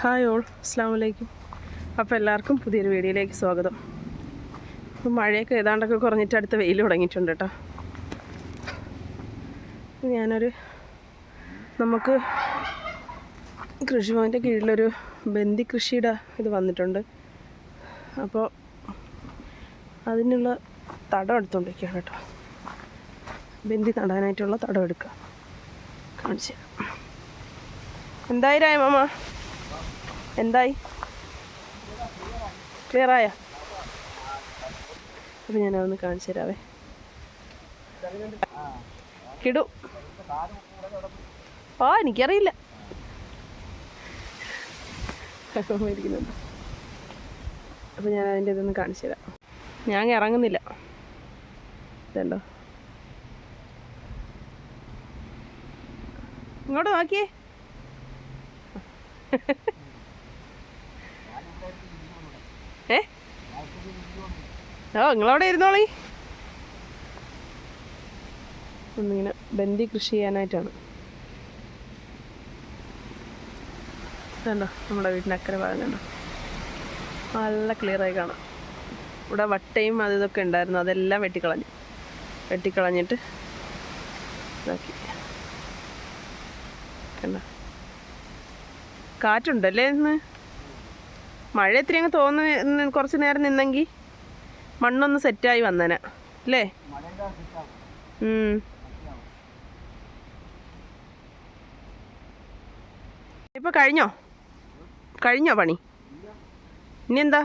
Hi all അസ്സാം വലൈക്കും അപ്പോൾ എല്ലാവർക്കും പുതിയൊരു വീഡിയോയിലേക്ക് സ്വാഗതം. അപ്പോൾ മഴയൊക്കെ ഏതാണ്ടൊക്കെ കുറഞ്ഞിട്ട് അടുത്ത വെയിൽ തുടങ്ങിയിട്ടുണ്ട് കേട്ടോ ഞാനൊരു നമുക്ക് കൃഷിഭവന്റെ കീഴിലൊരു ബന്ദി കൃഷിയുടെ ഇത് വന്നിട്ടുണ്ട്. അപ്പോൾ അതിനുള്ള തടം എടുത്തുകൊണ്ടിരിക്കുകയാണ് കേട്ടോ. ബന്ദി നടാനായിട്ടുള്ള തടം എടുക്കുക കാണിച്ചു എന്തായി രായമാമ എന്തായി? അപ്പം ഞാൻ അതൊന്ന് കാണിച്ചു തരാവേ. കിടു. ആ എനിക്കറിയില്ല. അപ്പൊ അപ്പോൾ ഞാൻ അതിന്റെ ഇതൊന്ന് കാണിച്ചു തരാം. ഞാൻ ഇറങ്ങുന്നില്ല. ഇതല്ലോ. ഇങ്ങോട്ട് നോക്കിയേ. നിങ്ങളവിടെ ഇരുന്നോളി. ഒന്നിങ്ങനെ ബന്ദി കൃഷി ചെയ്യാനായിട്ടാണ്. കണ്ടോ നമ്മുടെ വീട്ടിന് അക്കരെ ഭാഗം കണ്ടോ? നല്ല ക്ലിയറായി കാണാം. ഇവിടെ വട്ടയും അത് ഇതൊക്കെ ഉണ്ടായിരുന്നു. അതെല്ലാം വെട്ടിക്കളഞ്ഞു. വെട്ടിക്കളഞ്ഞിട്ട് ഇതാക്കി. കണ്ടോ? കാറ്റുണ്ടല്ലേ ഇന്ന്? മഴ ഇത്തിരി അങ്ങ് തോന്നുന്ന കുറച്ച് നേരം നിന്നെങ്കിൽ മണ്ണൊന്ന് സെറ്റായി വന്നേനെ. അല്ലേ. ഇപ്പൊ കഴിഞ്ഞോ? കഴിഞ്ഞോ പണി? ഇനി എന്താ.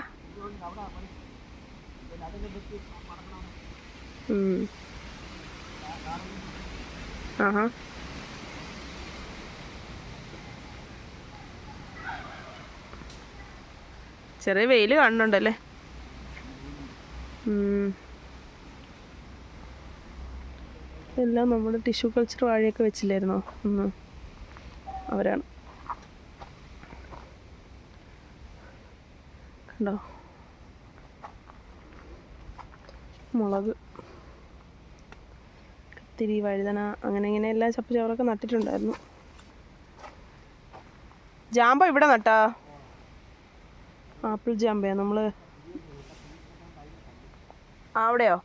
ആഹാ. ചെറിയ വെയിൽ കാണുന്നുണ്ടല്ലേ? എല്ലാം നമ്മുടെ ടിഷ്യൂ കൾച്ചർ വാഴയൊക്കെ വെച്ചില്ലായിരുന്നോ? ഒന്ന് അവരാണ്. കണ്ടോ? മുളക് കത്തിരി വഴുതന അങ്ങനെ ഇങ്ങനെ എല്ലാ ചപ്പ് ചവറൊക്കെ നട്ടിട്ടുണ്ടായിരുന്നു. ജാമ്പ ഇവിടെ നട്ടാ? ആപ്പിൾ ജാമ്പയ. നമ്മൾ അവിടെയോ?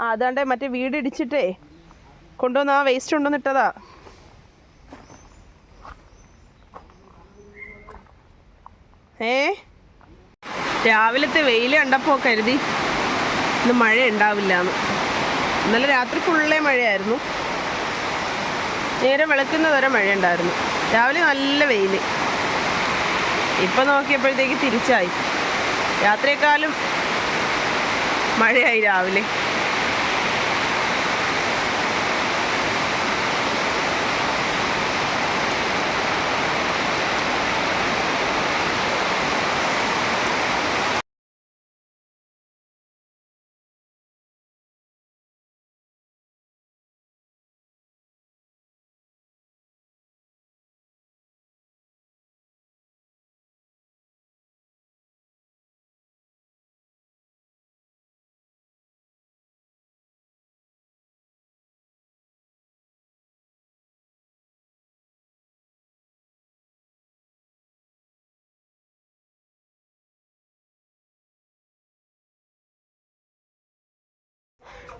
ആ അതാണ്ടേ മറ്റേ വീട് ഇടിച്ചിട്ടേ കൊണ്ടുവന്ന ആ വേസ്റ്റ് കൊണ്ടുവന്ന് ഇട്ടതാ. ഏ? രാവിലത്തെ വെയിൽ കണ്ടപ്പോൾ കരുതി ഇന്ന് മഴ ഉണ്ടാവില്ല എന്ന് ഇന്നലെ രാത്രി ഫുള്ളേ മഴയായിരുന്നു. നേരെ വെളുക്കുന്നത് വരെ മഴ ഉണ്ടായിരുന്നു രാവിലെ നല്ല വെയിൽ ഇപ്പം നോക്കിയപ്പോഴത്തേക്ക് തിരിച്ചായി. രാത്രിയെക്കാളും മഴയായി രാവിലെ.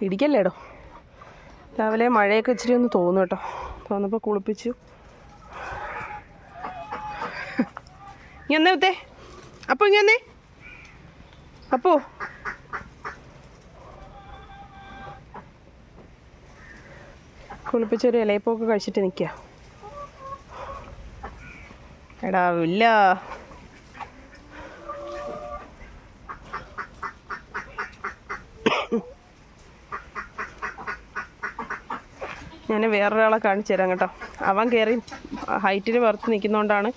ഇടിക്കല്ലേടോ? രാവിലെ മഴയൊക്കെ ഇച്ചിരി ഒന്ന് തോന്നും കേട്ടോ. തോന്നപ്പോൾ കുളിപ്പിച്ചു. ഇനി എന്നേ ഉത്തേ. അപ്പോൾ ഇനി എന്നേ അപ്പോ. കുളിപ്പിച്ചൊരു ഇലയപ്പൊക്കെ കഴിച്ചിട്ട് നിൽക്കുക എടാ ഇല്ല ഞാൻ വേറൊരാളെ കാണിച്ചു തരാം കേട്ടോ. അവൻ കയറി ഹൈറ്റിന് പുറത്ത് നിൽക്കുന്നതുകൊണ്ടാണ്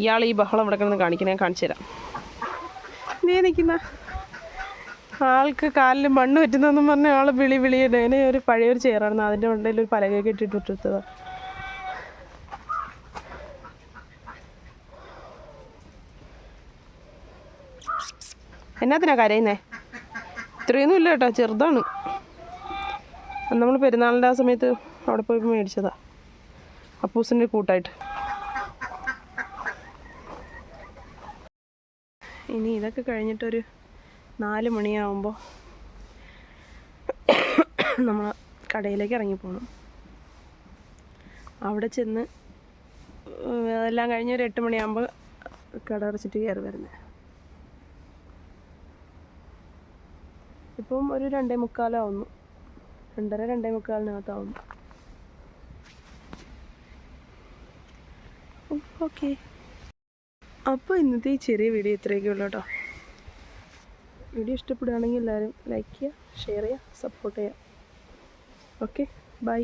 ഇയാൾ ഈ ബഹളം ഇവിടെ കിടന്ന് കാണിക്കുന്നത്. ഞാൻ കാണിച്ചു തരാം. നീ നിൽക്കുന്ന ആൾക്ക് കാലിൽ മണ്ണ് പറ്റുന്നതെന്ന് പറഞ്ഞ ആൾ വിളി വിളിയുടെ അതിന് ഒരു പഴയൊരു ചെയറായിരുന്നു അതിന്റെ മണ്ടയിൽ ഒരു പലകയൊക്കെ ഇട്ടിട്ട് ഇട്ടിട്ടതാണ് എന്നാത്തിനാ കരയുന്നേ? ഇത്രയൊന്നും ഇല്ല കേട്ടോ ചെറുതാണ്. നമ്മൾ പെരുന്നാളിന്റെ ആ സമയത്ത് അവിടെ പോയി മേടിച്ചതാ. അപ്പൂസിന്റെ കൂട്ടായിട്ട്. ഇനി ഇതൊക്കെ കഴിഞ്ഞിട്ടൊരു നാല് മണിയാവുമ്പോൾ നമ്മൾ കടയിലേക്ക് ഇറങ്ങി അവിടെ ചെന്ന് എല്ലാം കഴിഞ്ഞ് ഒരു എട്ട് മണിയാകുമ്പോൾ കട അടച്ചിട്ട് കയറി വരുന്നത് ഇപ്പം ഒരു രണ്ടേ മുക്കാലാവുന്നു. രണ്ടര രണ്ടേ മുക്കാലിനകത്താവുന്നു. ഓക്കെ. അപ്പോൾ ഇന്നത്തെ ഈ ചെറിയ വീഡിയോ ഇത്രയൊക്കെ ഉള്ളൂ കേട്ടോ. വീഡിയോ ഇഷ്ടപ്പെടുകയാണെങ്കിൽ എല്ലാവരും ലൈക്ക് ചെയ്യുക ഷെയർ ചെയ്യുക സപ്പോർട്ട് ചെയ്യുക. Okay bye